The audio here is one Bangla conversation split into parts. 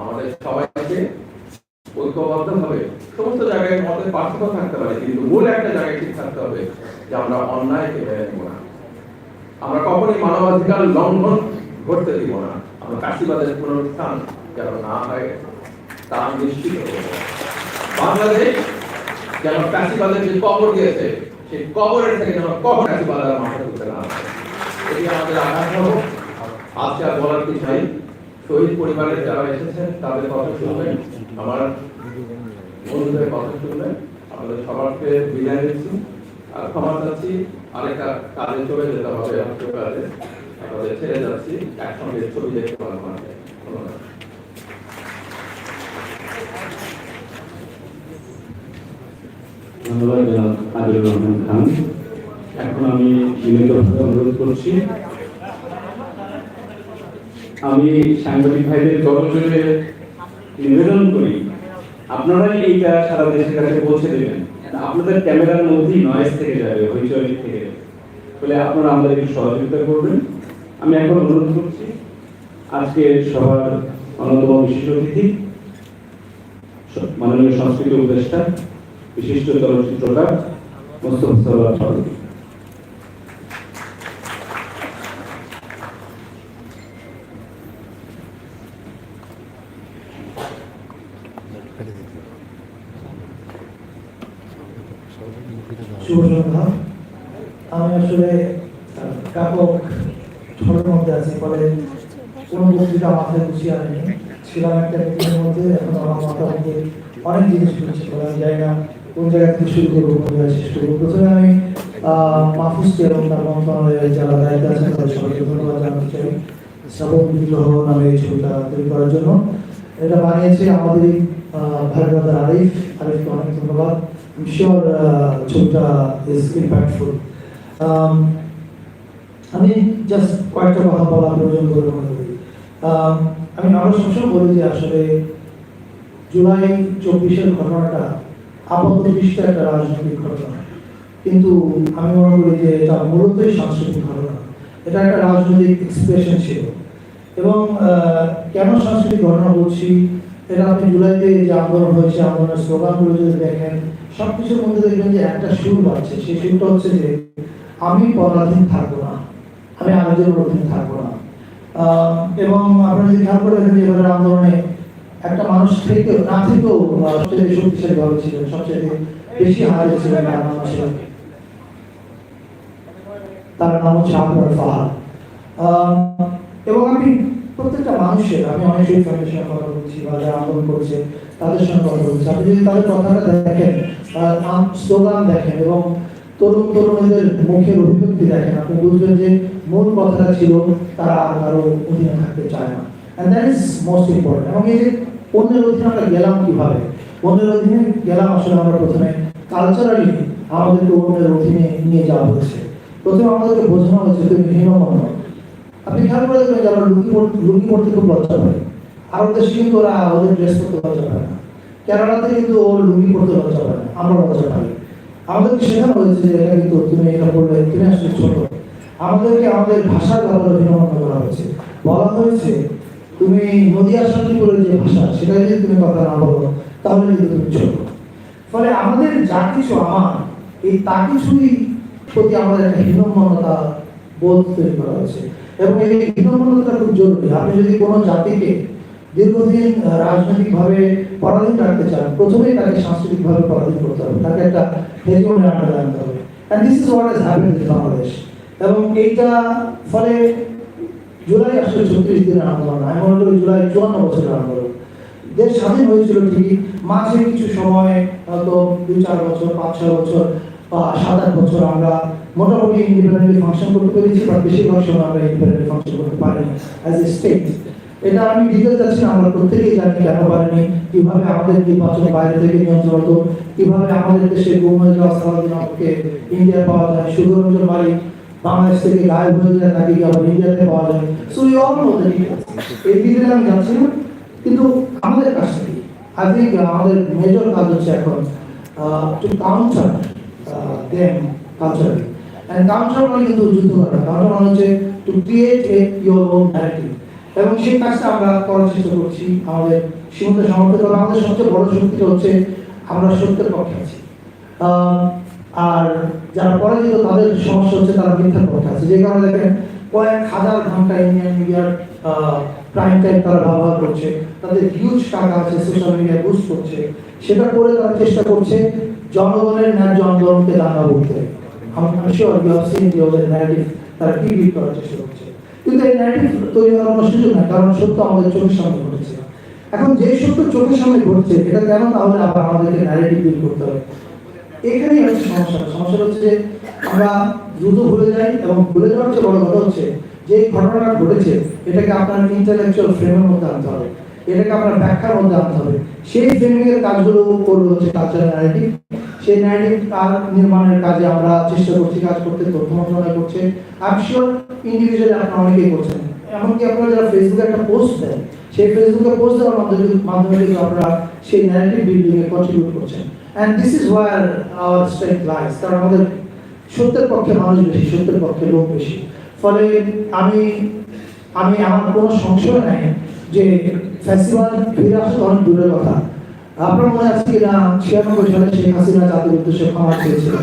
আমাদের সবাইকে ঐক্যবদ্ধ হবে সমস্ত জায়গায় আমাদের পার্থক্য থাকতে পারে, কিন্তু মূল একটা জায়গায় ঠিক থাকতে হবে যে আমরা অন্যায়কে মেনে নেব না। আমরা কখনোই মানবাধিকার লঙ্ঘন ঘটতে দিব না। আমরা কাশিবাদের পুনরুত্থান যেন না হয়, তা নিশ্চিত বাংলাদেশ যেন কাশিবাদের যে কবর দিয়েছে, সেই কবরের থেকে যেন কবর কাশিবাদ আর মাথা তুলতে না এটি আমাদের আঘাত আজকে আর বলার কিছু নাই। শহীদ পরিবারের যারা এসেছেন, তাদের কথা শুনবেন। আমার বন্ধুদের কথা শুনবেন। আমাদের সবারকে বিদায় দিচ্ছি আর ক্ষমা চাচ্ছি। আরেকটা কাজে চলে যেতে হবে রাষ্ট্র কাজে আমাদের ছেড়ে যাচ্ছি। একসঙ্গে ছবি দেখতে পারব না ধন্যবাদ। আদিলুর রহমান খান। এখন আমি অনুরোধ করছি। আমি সাংবাদিক ভাইদের জনজোরে নিবেদন করি, আপনারাই এইটা সারা দেশের কাছে পৌঁছে দেবেন। আপনাদের ক্যামেরার মধ্যেই নয়েজ থেকে যাবে, হইচই থেকে যাবে। ফলে আপনারা আমাদের একটু সহযোগিতা করবেন। আমি এখন অনুরোধ করছি, আজকে সবার অন্যতম বিশেষ অতিথি, মাননীয় সংস্কৃতি উপদেষ্টা, বিশিষ্ট চলচ্চিত্রকার মোস্তফা সরোয়ার শুভ সন্ধ্যা আমি আসলে ব্যাপক ঝড়ের মধ্যে আছি, ফলে কোনো বক্তৃতা মাথায় গুছিয়ে আনিনি। ছিলাম একটা মিটিংয়ের মধ্যে, এখন আমার মাথার মধ্যে অনেক জিনিস ঘুরছে আমি জানি না কোন জায়গা থেকে শুরু করব, কোন জায়গায় শেষ করব। প্রথমে আমি মাহফুজকে এবং তার মন্ত্রণালয়ের যারা দায়িত্ব আছেন, তাদের সবাইকে ধন্যবাদ জানাতে চাই। শ্রাবণ বিগ্রহ নামে এই ছবিটা তৈরি করার জন্য। এটা বানিয়েছে আমাদেরই Um, আমি জাস্ট কয়েকটা কথা বলা প্রয়োজন মনে করি। Um, আমি সবসময় বলি যে আসলে জুলাই চব্বিশের ঘটনাটা আপাতত দৃষ্টিতে একটা রাজনৈতিক ঘটনা। কিন্তু আমি মনে করি যে এটা মূলতই সাংস্কৃতিক ঘটনা। এটা একটা রাজনৈতিক এক্সপ্রেশন ছিল। এবং কেন সাংস্কৃতিক ঘটনা বলছি? এটা আপনি জুলাইতে যে আন্দোলন হয়েছে আন্দোলনের স্লোগানগুলো যদি দেখেন সব মধ্যে দেখবেন যে একটা সুর বাড়ছে সেই সুরটা হচ্ছে যে আমি পরাধীন থাকব না। আমি আরেকজন অধীন থাকব না। এবং আপনারা যদি খেয়াল করে দেখেন এবারের আন্দোলনে একটা মানুষ থেকে না থেকেও সবচেয়ে শক্তিশালী ভাবে ছিলেন সবচেয়ে বেশি হারিয়ে ছিলেন তার নাম হচ্ছে ফাহাদ। আহ, এবং আমি প্রত্যেকটা মানুষের, আমি অনেক শহীদ ফাউন্ডেশনের কথা বলছি বা যারা আন্দোলন করছে, তাদের সঙ্গে কথা বলছি। আপনি যদি তাদের কথাটা দেখেন স্লোগান দেখেন এবং তরুণ তরুণীদের মুখের অভিব্যক্তি দেখেন, আপনি বুঝবেন যে মূল কথাটা ছিল, তারা আর কারও অধীনে থাকতে চায় না। And that is most important এবং এই যে অন্যের অধীনে আমরা গেলাম কীভাবে? অন্যের অধীনে গেলাম আসলে আমরা প্রথমে কালচারালি আমাদেরকে অন্যের অধীনে নিয়ে যাওয়া হয়েছে। প্রথমে আমাদেরকে বোঝানো হয়েছে তুমি হীনমন্য আপনি খেয়াল করে দেখবেন যারা লুঙ্গি লুঙ্গি পড়তে খুব লজ্জা পায় আরব দেশে কিন্তু ওরা ওদের ড্রেস পরতে লজ্জা পায় কেরালাতে কিন্তু ও লুঙ্গি পড়তে লজ্জা পায় আমরা লজ্জা পাই। আমাদেরকে শেখানো হয়েছে যে এটা কিন্তু তুমি এটা পড়লে, তুমি আসলে ছোট। আমাদেরকে আমাদের ভাষার ব্যাপারে হীনমন্য করা হয়েছে। বলা হয়েছে, তুমি নদী আসামি করে যে ভাষা সেটা যদি তুমি কথা না বলো, তাহলে কিন্তু তুমি ছোট। ফলে আমাদের যা কিছু আমার, এই তা কিছুই প্রতি আমাদের একটা হীনমন্যতা বোধ তৈরি করা হয়েছে। এবং এই হীনমন্যতা খুব জরুরি। আপনি যদি কোনো জাতিকে দীর্ঘদিন রাজনৈতিকভাবে পরাধীন রাখতে চান, প্রথমেই তাকে সাংস্কৃতিকভাবে পরাধীন করতে হবে। তাকে একটা হেজমনি আন্ডারে আনতে হবে। And this is what has happened in Bangladesh এবং এইটা ফলে জুলাই আসলে ছত্রিশ দিনের আন্দোলন আমি মনে করি জুলাই চুয়ান্ন বছরের আন্দোলন। দেশ স্বাধীন হয়েছিল ঠিকই, মাঝে কিছু সময়, হয়তো দুই চার বছর, পাঁচ ছয় বছর বা সাত আট বছর আমরা মোটামুটি ইন্ডিপেন্ডেন্টলি ফাংশন করতে পেরেছি বা বেশিরভাগ সময় আমরা ইন্ডিপেন্ডেন্টলি ফাংশন করতে পারিনি অ্যাজ এ স্টেট এটা আমি ডিটেল যাচ্ছি আমরা প্রত্যেকেই জানি কেন পারিনি, কীভাবে আমাদের নির্বাচন বাইরে থেকে নিয়ন্ত্রণ হতো, কীভাবে আমাদের দেশে গুম হয়ে যাওয়া সালাদিন আমাকে ইন্ডিয়া পাওয়া যায় সুগরঞ্জন মালিক বাংলাদেশ থেকে গায়েব হয়ে যায় তাকে আবার ইন্ডিয়াতে পাওয়া যায়? সো ইউ অল নো এই ডিটেলে আমি যাচ্ছি কিন্তু আমাদের কাছ থেকে আই থিঙ্ক আমাদের মেজর কাজ হচ্ছে এখন to counter them culturally and counter মানে কিন্তু যুদ্ধ করা কাউন্টার মানে হচ্ছে to create a your own narrative এবং সেই কাজটা আমরা করার চেষ্টা করছি আমাদের সীমিত সামর্থ্য তবে আমাদের সবচেয়ে বড় শক্তিটা হচ্ছে আমরা সত্যের পক্ষে আছি। আর যারা পরাজিত, তাদের সমস্যা হচ্ছে তারা মিথ্যার পক্ষে আছে। যে কারণে দেখেন, কয়েক হাজার ঘণ্টা ইন্ডিয়ান মিডিয়ার প্রাইম টাইম তারা ব্যবহার করছে। তাদের হিউজ টাকা আছে সোশ্যাল মিডিয়া বুস্ট করছে। সেটা করে তারা চেষ্টা করছে জনগণের ন্যায্য আন্দোলনকে দাঙ্গা করতে আমি sure you have seen the ওদের ন্যারেটিভ তারা টিভি করার চেষ্টা করছে। কিন্তু এই ন্যারেটিভ তৈরি হওয়ার কোনো সুযোগ নাই, কারণ সত্য আমাদের চোখের সামনে ঘটেছে। এখন যে সত্য চোখের সামনে ঘটছে, এটা কেন তাহলে আবার আমাদেরকে ন্যারেটিভ তৈরি করতে হবে? এখানেই হচ্ছে সমস্যা। সমস্যা হচ্ছে যে আমরা দ্রুত ভুলে যাই এবং ভুলে যাওয়ার চেয়ে বড় কথা হচ্ছে, যে ঘটনাটা ঘটেছে, এটাকে আপনার ইন্টালেকচুয়াল ফ্রেমের মধ্যে আনতে হবে। এটাকে আপনার ব্যাখ্যার মধ্যে আনতে হবে। সেই ফ্রেমিং এর কাজগুলো করবে হচ্ছে কালচারাল ন্যারেটিভ সেই ন্যারেটিভ আর নির্মাণের কাজে আমরা চেষ্টা করছি, কাজ করতে, তথ্য মন্ত্রণালয় করছে। আমি শিওর ইন্ডিভিজুয়ালি আপনারা অনেকেই করছেন। এমনকি আপনারা যারা ফেসবুকে একটা পোস্ট দেন, সেই ফেসবুকে পোস্ট দেওয়ার মাধ্যমে মাধ্যমে কিন্তু আপনারা সেই ন্যারেটিভ বিল্ডিং এ কন্ট্রিবিউট করছেন। And this is where our strength lies কারণ আমাদের সত্যের পক্ষে মানুষ বেশি, সত্যের পক্ষে লোক বেশি। ফলে আমি আমি আমার কোনো সংশয় নাই যে ফেস্টিভ্যাল ফিরে আসা অনেক দূরের কথা। আপনার মনে আছে না? ছিয়ানব্বই সালে শেখ হাসিনা জাতির উদ্দেশ্যে ক্ষমা চেয়েছিল।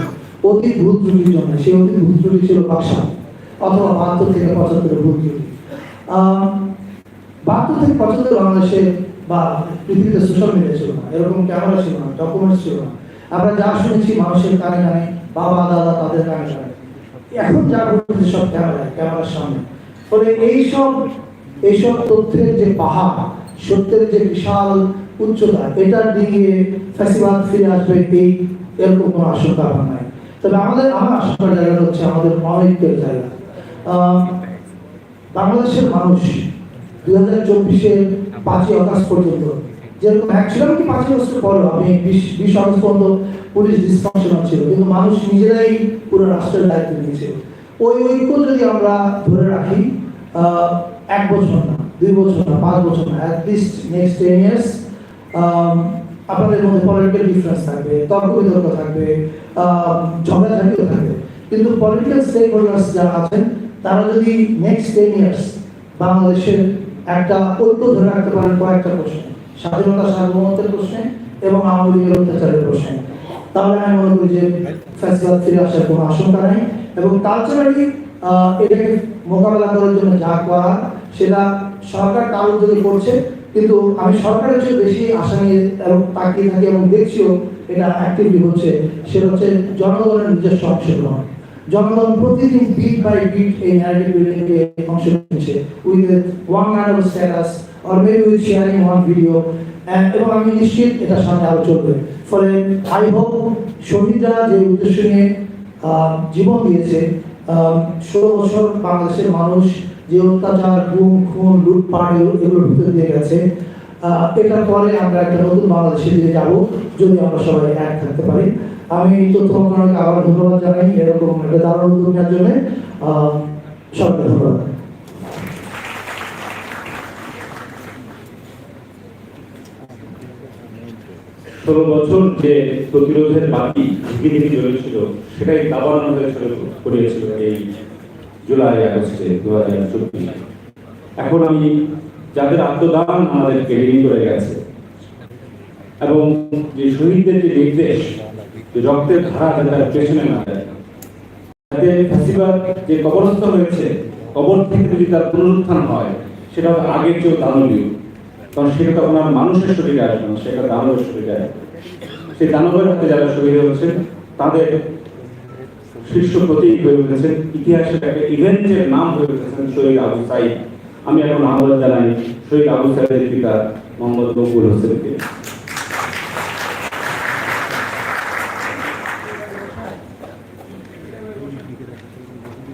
অতি ভুল ত্রুটির জন্য সেই অতি ভুল ত্রুটি ছিল বাক্সা অথবা বাহাত্তর থেকে পঁচাত্তরের ভুল ত্রুটি বাহাত্তর থেকে পঁচাত্তর বাংলাদেশে বা পৃথিবীতে সোশ্যাল মিডিয়া ছিল না, এরকম ক্যামেরা ছিল না ডকুমেন্টস ছিল না। আমরা যা শুনেছি মানুষের কানে কানে, বাবা, দাদা তাদের কানে কানে। এখন যা ঘটছে সব ক্যামেরায় ক্যামেরার সামনে। ফলে এইসব এইসব তথ্যের যে পাহাড় সত্যের যে বিশাল উচ্চতা, এটার দিকে ফ্যাসিবাদ ফিরে আসবে এই এরকম কোনো আশঙ্কা আমার নাই। তবে আমাদের, আমার আশঙ্কার জায়গাটা হচ্ছে আমাদের অনৈক্যের জায়গা। বাংলাদেশের মানুষ দুই হাজার চব্বিশের পাঁচই অগাস্ট পর্যন্ত যেরকম অ্যাকচুয়ালি কি পাঁচই বছর পর আমি বিশ বিশ আগস্ট পর্যন্ত পুলিশ ছিল, কিন্তু মানুষ নিজেরাই পুরো রাষ্ট্রের দায়িত্ব নিয়েছে। ওই ঐক্য যদি আমরা ধরে রাখি এক বছর না দুই বছর না, পাঁচ বছর না অ্যাটলিস্ট নেক্সট টেন ইয়ার্স আপনাদের মধ্যে পলিটিক্যাল ডিফারেন্স থাকবে তর্ক বিতর্ক থাকবে ঝগড়া ঝগড়াঝাটিও থাকবে। কিন্তু পলিটিক্যাল স্টেক হোল্ডার্স যারা আছেন, তারা যদি নেক্সট টেন ইয়ার্স বাংলাদেশের একটা ঐক্য ধরে রাখতে পারেন কয়েকটা প্রশ্নে, স্বাধীনতা সার্বভৌমত্বের প্রশ্নে এবং আওয়ামী লীগের অত্যাচারের প্রশ্নে, তাহলে আমি মনে করি যে ফ্যাসিবাদ ফিরে আসার কোনো আশঙ্কা নেই এবং কালচারালি এটাকে মোকাবেলা করার জন্য যা করা সেটা সরকার তার উদ্যোগে করছে, কিন্তু আমি সরকারের চেয়ে বেশি আশা নিয়ে এবং তাকিয়ে থাকি এবং দেখছিও এটা অ্যাক্টিভলি হচ্ছে। সেটা হচ্ছে জনগণের নিজস্ব অংশগ্রহণ। জনগণ প্রতিদিন বিট বাই বিট এই অংশ নিচ্ছে with one status or maybe with sharing one video এবং আমি নিশ্চিত এটা সামনে আরও চলবে। ফলে আই হোপ শহীদরা যে উদ্দেশ্য নিয়ে জীবন দিয়েছে ষোলো বছর বাংলাদেশের মানুষ যে অত্যাচার, গুম, খুন, লুটপাট এগুলো- এগুলোর ভিতর দিয়ে গেছে। এটার পরে আমরা একটা নতুন বাংলাদেশে দিয়ে যাব, যদি আমরা সবাই এক থাকতে পারি। আমি তথ্য মন্ত্রণালয়কে আবার ধন্যবাদ জানাই, এরকম একটা দারুণ উদ্যোগ নেওয়ার জন্য। সবাইকে ধন্যবাদ। ষোলো বছর যে প্রতিরোধের বাকি ঝিঁকি চলেছিল সেটাই দাবানো হয়ে চলে করিয়েছিল এই জুলাই আগস্টে দু হাজার চব্বিশ। এখন আমি যাদের আত্মদান আমাদেরকে ঋণী করে গেছে, এবং যে শহীদদের যে নির্দেশ রক্তের ধারা যাতে তার পেছনে না যাতে যে কবরস্থ হয়েছে কবর থেকে যদি তার পুনরুত্থান হয়, সেটা আগের চেয়েও দানবীয়। কারণ সেটা তখন আর মানুষের শরীরে আসবে না, সেটা দানবের শরীরে আসবে। সেই দানবের হাতে যারা শরীরে হয়েছেন, তাদের শীর্ষ প্রতীক হয়ে উঠেছেন, ইতিহাসের একটা ইভেন্টের নাম হয়ে উঠেছেন শহীদ আবু সাইদ। আমি এখন আহ্বান জানাই, শহীদ আবু সাইদের পিতা মোহাম্মদ নবুল হোসেনকে।